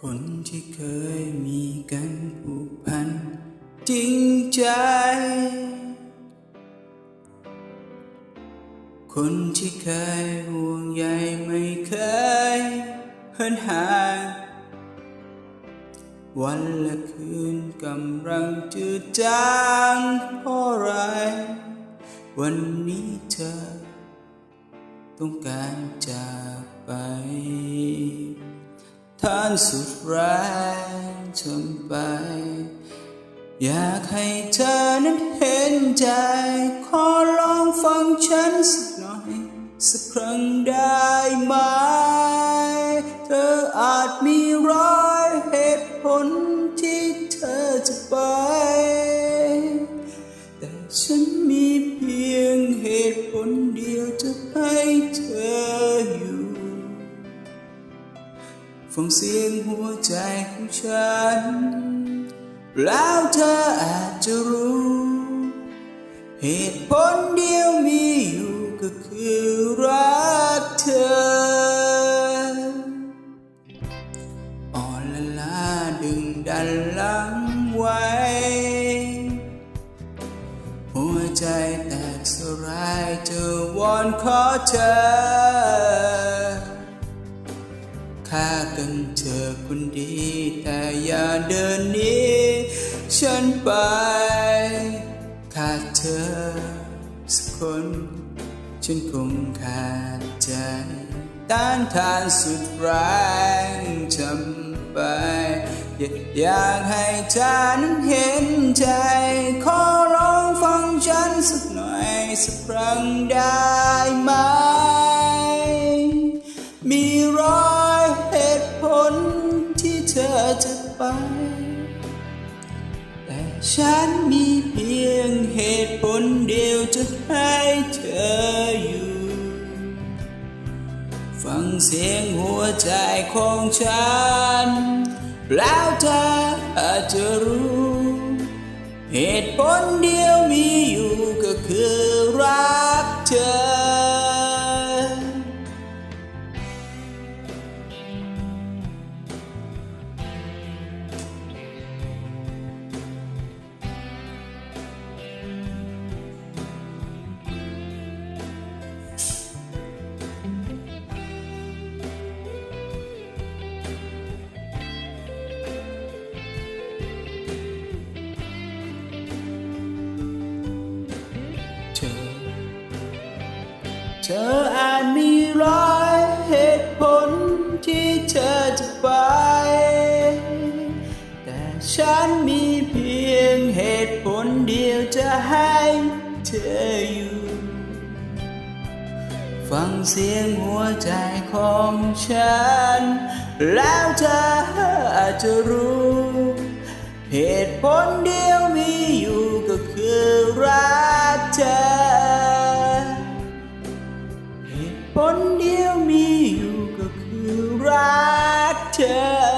คนที่เคยมีกันผูกพัน จริงใจ คนที่เคยห่วงใยไม่เคยเหินห่างวันและคืนกำลังจืดจางเพราะอะไร วันนี้เธอ ต้องการจากไป ท่านสุดแรงทนไป อยากให้เธอนั้นเห็นใจ ขอลองฟังฉันสักหน่อย สักครั้งได้ไหม เธออาจมีร้อยเหตุผลที่เธอจะไป แต่ฉันมีเพียงเหตุ ฟังเสียงหัวใจของฉัน แล้วเธออาจจะรู้ เหตุผลเดียวมีอยู่ก็คือรักเธออ่อนละลาดึงดันลังไว้ หัวใจแตกสลายเจอวอนขอเธอ ฆ่ากันเธอคนดี แต่อย่าเดินนี้ ฉันไป ขาดเธอสักคน ฉันคงขาดใจ ต้านทานสุดแรงจำไป อยากให้เธอนั้นเห็นใจ ขอลองฟังฉันสักหน่อย สักครั้งได้ไหม จะไป แต่ฉันมีเพียงเหตุผลเดียวจะให้เธออยู่ ฟังเสียงหัวใจของฉัน แล้วเธออาจจะรู้ เหตุผลเดียวมี เธออาจมีร้อยเหตุผลที่เธอจะไป แต่ฉันมีเพียงเหตุผลเดียวจะให้เธออยู่ ฟังเสียงหัวใจของฉัน แล้วเธออาจจะรู้ เหตุผลเดียว รักเธอ